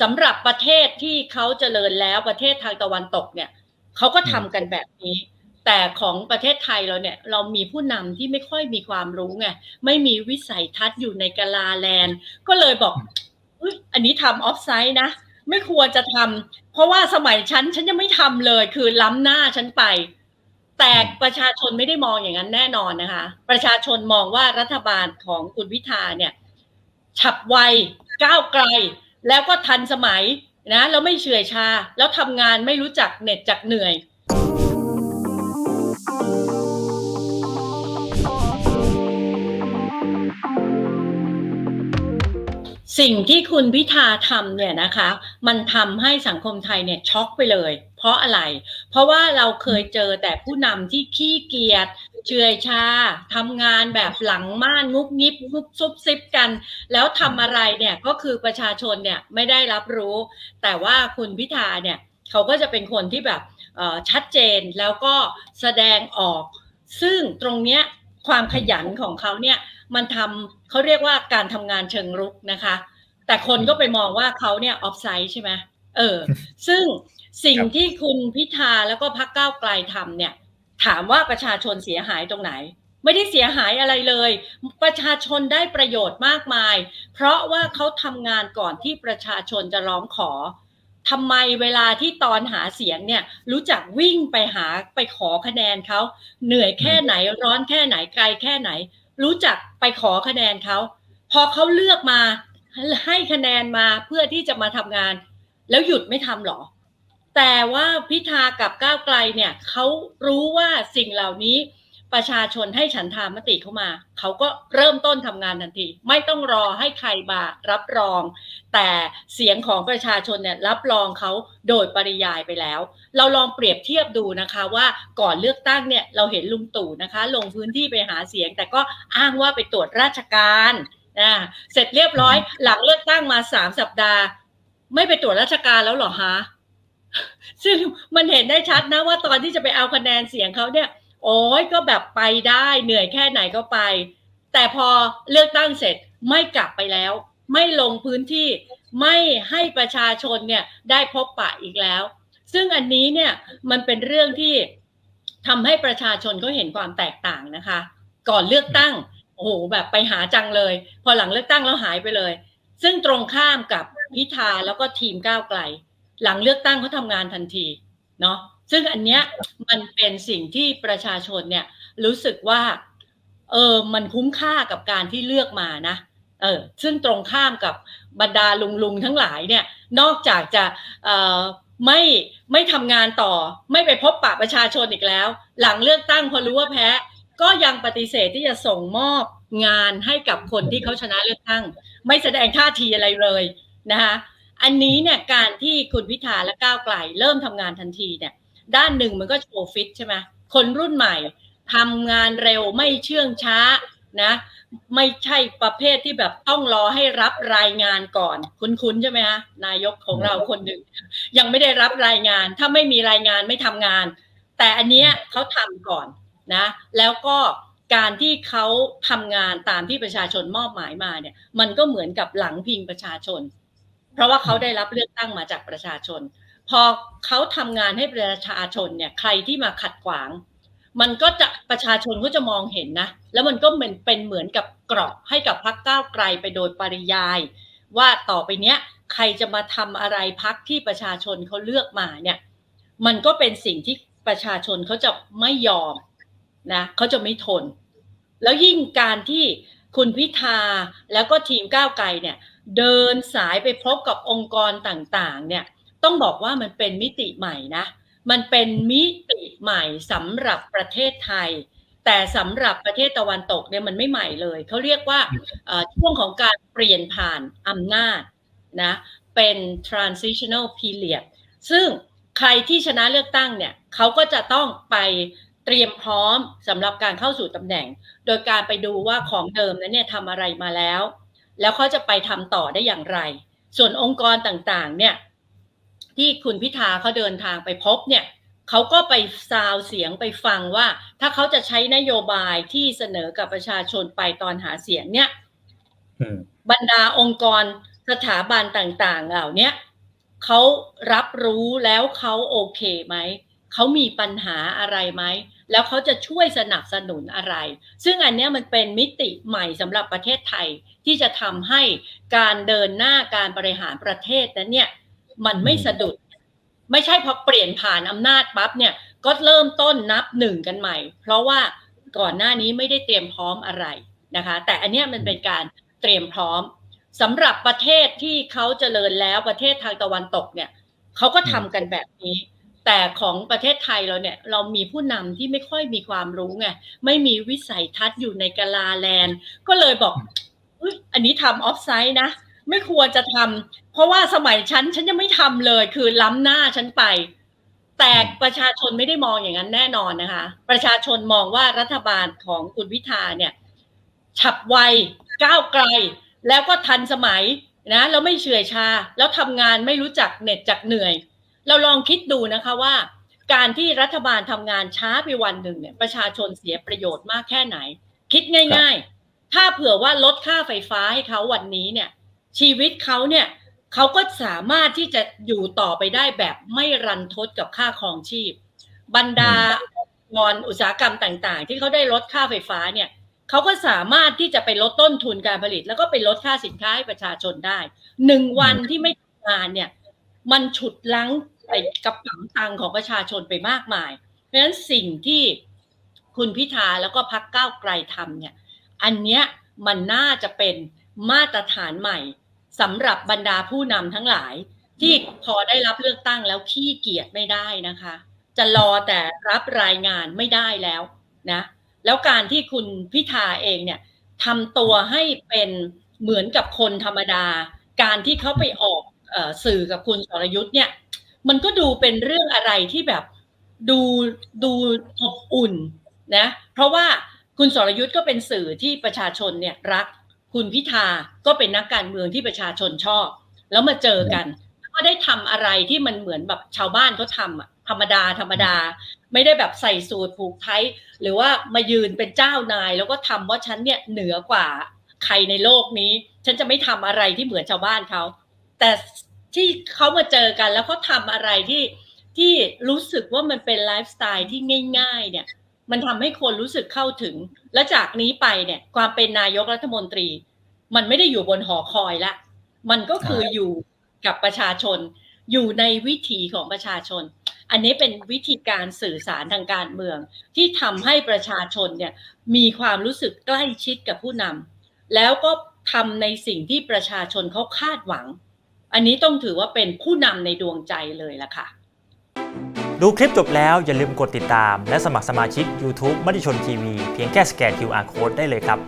สำหรับประเทศที่เขาเจริญแล้วประเทศทางตะวันตกเนี่ยเขาก็ทำกันแบบนี้ แต่ของประเทศไทยเราเนี่ย เรามีผู้นำที่ไม่ค่อยมีความรู้ไงไม่มีวิสัยทัศน์อยู่ในกาลาแลนด์ ก็เลยบอกอันนี้ทำออฟไซด์นะ ไม่ควรจะทำเพราะว่าสมัยฉัน ฉันยังไม่ทำเลย คือล้ำหน้าฉันไป แต่ประชาชนไม่ได้มองอย่างนั้นแน่นอนนะคะ ประชาชนมองว่ารัฐบาลของคุณพิธาเนี่ย ฉับไวก้าวไกล แล้วก็ทันสมัยนะแล้วไม่เฉื่อยชา แล้วทำงานไม่รู้จักเหน็ดจักเหนื่อย สิ่งที่คุณพิธาทำเนี่ยนะคะ มันทำให้สังคมไทยเนี่ยช็อกไปเลย เพราะอะไร เพราะว่าเราเคยเจอแต่ผู้นำที่ขี้เกียจเฉื่อยชาทำงานแบบหลังม่านงุบงิบงุบซุบซิบกัน แล้วทำอะไรเนี่ยก็คือประชาชนเนี่ยไม่ได้รับรู้ แต่ว่าคุณพิธาเนี่ยเขาก็จะเป็นคนที่แบบชัดเจนแล้วก็แสดงออก ซึ่งตรงเนี้ยความขยันของเขาเนี่ยมันทำเขาเรียกว่าการทำงานเชิงรุกนะคะ แต่คนก็ไปมองว่าเขาเนี่ยออฟไซด์ใช่ไหมเออ ซึ่งสิ่งที่คุณพิธาแล้วก็พักก้าวไกลทำเนี่ย ถามว่าประชาชนเสียหายตรงไหน ไม่ได้เสียหายอะไรเลย ประชาชนได้ประโยชน์มากมาย เพราะว่าเขาทำงานก่อนที่ประชาชนจะร้องขอทำไมเวลาที่ตอนหาเสียงเนี่ย รู้จักวิ่งไปหาไปขอคะแนนเขาเหนื่อยแค่ไหนร้อนแค่ไหนไกลแค่ไหน รู้จักไปขอคะแนนเขาพอเขาเลือกมา ให้คะแนนมาเพื่อที่จะมาทำงาน แล้วหยุดไม่ทำหรอ แต่ว่าพิธากับก้าวไกลเนี่ยเขารู้ว่าสิ่งเหล่านี้ประชาชนให้ฉันทามติเข้ามา เขาก็เริ่มต้นทำงานทันที ไม่ต้องรอให้ใครมารับรอง แต่เสียงของประชาชนเนี่ยรับรองเขาโดยปริยายไปแล้ว เราลองเปรียบเทียบดูนะคะว่าก่อนเลือกตั้งเนี่ยเราเห็นลุงตู่นะคะ ลงพื้นที่ไปหาเสียง แต่ก็อ้างว่าไปตรวจราชการ นะเสร็จเรียบร้อย หลังเลือกตั้งมาสามสัปดาห์ ไม่ไปตรวจราชการแล้วหรอคะซึ่งมันเห็นได้ชัดนะว่าตอนที่จะไปเอาคะแนนเสียงเขาเนี่ย โอ้ยก็แบบไปได้เหนื่อยแค่ไหนก็ไป แต่พอเลือกตั้งเสร็จไม่กลับไปแล้ว ไม่ลงพื้นที่ไม่ให้ประชาชนเนี่ยได้พบปะอีกแล้ว ซึ่งอันนี้เนี่ยมันเป็นเรื่องที่ทำให้ประชาชนก็เห็นความแตกต่างนะคะ ก่อนเลือกตั้ง โอ้โหแบบไปหาจังเลย พอหลังเลือกตั้งแล้วหายไปเลย ซึ่งตรงข้ามกับพิธาแล้วก็ทีมก้าวไกล หลังเลือกตั้งเขาทำงานทันทีเนาะซึ่งอันเนี้ยมันเป็นสิ่งที่ประชาชนเนี่ยรู้สึกว่าเออมันคุ้มค่ากับการที่เลือกมานะเออซึ่งตรงข้ามกับบรรดาลุงลุงทั้งหลายเนี่ยนอกจากจะเออไม่ไม่ทำงานต่อ ไม่ไปพบปะประชาชนอีกแล้ว หลังเลือกตั้งพอรู้ว่าแพ้ ก็ยังปฏิเสธที่จะส่งมอบงานให้กับคนที่เขาชนะเลือกตั้ง ไม่แสดงท่าทีอะไรเลยนะคะอันนี้เนี่ยการที่คุณพิธาและก้าวไกลเริ่มทำงานทันทีเนี่ยด้านหนึ่งมันก็โชว์ฟิตใช่ไหมคนรุ่นใหม่ทำงานเร็วไม่เชื่องช้านะไม่ใช่ประเภทที่แบบต้องรอให้รับรายงานก่อน คุ้นๆใช่ไหมฮะนายกของเราคนหนึ่งยังไม่ได้รับรายงาน ถ้าไม่มีรายงานไม่ทำงาน แต่อันเนี้ยเขาทำก่อน นะแล้วก็การที่เขาทำงานตามที่ประชาชนมอบหมายมาเนี่ยมันก็เหมือนกับหลังพิงประชาชน เพราะว่าเขาได้รับเลือกตั้งมาจากประชาชน พอเขาทำงานให้ประชาชนเนี่ยใครที่มาขัดขวาง มันก็จะประชาชนก็จะมองเห็นนะ แล้วมันก็เหมือนเป็นเหมือนกับกรอบให้กับพักก้าวไกลไปโดยปริยาย ว่าต่อไปเนี้ยใครจะมาทำอะไรพักที่ประชาชนเขาเลือกมาเนี่ยมันก็เป็นสิ่งที่ประชาชนเขาจะไม่ยอม นะเขาจะไม่ทน แล้วยิ่งการที่คุณพิธาแล้วก็ทีมก้าวไกลเนี่ย เดินสายไปพบกับองค์กรต่างๆ เนี่ยต้องบอกว่ามันเป็นมิติใหม่นะ มันเป็นมิติใหม่สำหรับประเทศไทย แต่สำหรับประเทศตะวันตกเนี่ยมันไม่ใหม่เลย เขาเรียกว่าช่วงของการเปลี่ยนผ่านอำนาจนะเป็น transitional period ซึ่งใครที่ชนะเลือกตั้งเนี่ยเขาก็จะต้องไป เตรียมพร้อมสำหรับการเข้าสู่ตำแหน่ง โดยการไปดูว่าของเดิมนั้นเนี่ยทำอะไรมาแล้ว แล้วเขาจะไปทำต่อได้อย่างไร ส่วนองค์กรต่างๆ เนี่ย ที่คุณพิธาเขาเดินทางไปพบเนี่ยเขาก็ไปซาวเสียงไปฟังว่า ถ้าเขาจะใช้นโยบายที่เสนอกับประชาชนไปตอนหาเสียงเนี่ยบรรดาองค์กรสถาบันต่างๆ เหล่าเนี้ยเขารับรู้แล้วเขาโอเคไหม เขามีปัญหาอะไรไหม แล้วเขาจะช่วยสนับสนุนอะไร ซึ่งอันนี้มันเป็นมิติใหม่สำหรับประเทศไทยที่จะทำให้การเดินหน้าการบริหารประเทศนั้นเนี่ยมันไม่สะดุด ไม่ใช่พอเปลี่ยนผ่านอำนาจปั๊บเนี่ยก็เริ่มต้นนับหนึ่งกันใหม่ เพราะว่าก่อนหน้านี้ไม่ได้เตรียมพร้อมอะไรนะคะ แต่อันนี้มันเป็นการเตรียมพร้อมสำหรับประเทศที่เขาเจริญแล้วประเทศทางตะวันตกเนี่ยเขาก็ทำกันแบบนี้ แต่ของประเทศไทยเราเนี่ยเรามีผู้นำที่ไม่ค่อยมีความรู้ไงไม่มีวิสัยทัศน์อยู่ในกาลาแลนด์ ก็เลยบอกอุ๊ยอันนี้ทำออฟไซด์นะ ไม่ควรจะทำเพราะว่าสมัยฉัน ฉันยังไม่ทำเลย คือล้ำหน้าฉันไป แต่ประชาชนไม่ได้มองอย่างนั้นแน่นอนนะคะ ประชาชนมองว่ารัฐบาลของคุณพิธาเนี่ย ฉับไวก้าวไกล แล้วก็ทันสมัยนะแล้วไม่เฉื่อยชา แล้วทำงานไม่รู้จักเหน็ดจักเหนื่อย เราลองคิดดูนะคะว่า การที่รัฐบาลทำงานช้าไปวันหนึ่งเนี่ยประชาชนเสียประโยชน์มากแค่ไหน คิดง่ายๆ ถ้าเผื่อว่าลดค่าไฟฟ้าให้เขาวันนี้เนี่ย ชีวิตเขาเนี่ยเขาก็สามารถที่จะอยู่ต่อไปได้แบบไม่รันทดกับค่าครองชีพ บรรดางอนอุตสาหกรรมต่างๆ ที่เขาได้ลดค่าไฟฟ้าเนี่ยเขาก็สามารถที่จะไปลดต้นทุนการผลิต แล้วก็ไปลดค่าสินค้าให้ประชาชนได้หนึ่งวันที่ไม่ทำงานเนี่ย มันฉุดลั้ง ไปกระเป๋าตังของประชาชนไปมากมาย เพราะฉะนั้นสิ่งที่คุณพิธาแล้วก็พักก้าวไกลทำเนี่ย อันเนี้ยมันน่าจะเป็นมาตรฐานใหม่สำหรับบรรดาผู้นำทั้งหลาย ที่พอได้รับเลือกตั้งแล้วขี้เกียจไม่ได้นะคะ จะรอแต่รับรายงานไม่ได้แล้วนะ แล้วการที่คุณพิธาเองเนี่ยทำตัวให้เป็นเหมือนกับคนธรรมดา การที่เขาไปออกออสื่อกับคุณสรยุทธ์เนี่ย มันก็ดูเป็นเรื่องอะไรที่แบบดูดูอบอุ่นนะเพราะว่าคุณสรยุทธ์ก็เป็นสื่อที่ประชาชนเนี่ยรัก คุณพิธาก็เป็นนักการเมืองที่ประชาชนชอบ แล้วมาเจอกันก็ได้ทำอะไรที่มันเหมือนแบบชาวบ้านเขาทำอะธรรมดาธรรมดา ไม่ได้แบบใส่สูตรผูกไทยหรือว่ามายืนเป็นเจ้านาย แล้วก็ทำว่าฉันเนี่ยเหนือกว่าใครในโลกนี้ ฉันจะไม่ทำอะไรที่เหมือนชาวบ้านเขาแต่ ที่เขามาเจอกันแล้วเขาทำอะไรที่ที่รู้สึกว่ามันเป็นไลฟ์สไตล์ที่ง่าย ๆ เนี่ย มันทำให้คนรู้สึกเข้าถึง และจากนี้ไปเนี่ย ความเป็นนายกรัฐมนตรี มันไม่ได้อยู่บนหอคอยละ มันก็คืออยู่กับประชาชน อยู่ในวิถีของประชาชน อันนี้เป็นวิธีการสื่อสารทางการเมือง ที่ทำให้ประชาชนเนี่ยมีความรู้สึกใกล้ชิดกับผู้นำแล้วก็ทำในสิ่งที่ประชาชนเขาคาดหวัง อันนี้ต้องถือว่าเป็นผู้นำในดวงใจเลยล่ะค่ะ ดูคลิปจบแล้วอย่าลืมกดติดตาม และสมัครสมาชิก YouTube มติชนทีวีเพียงแค่สแกน QR Code ได้เลยครับ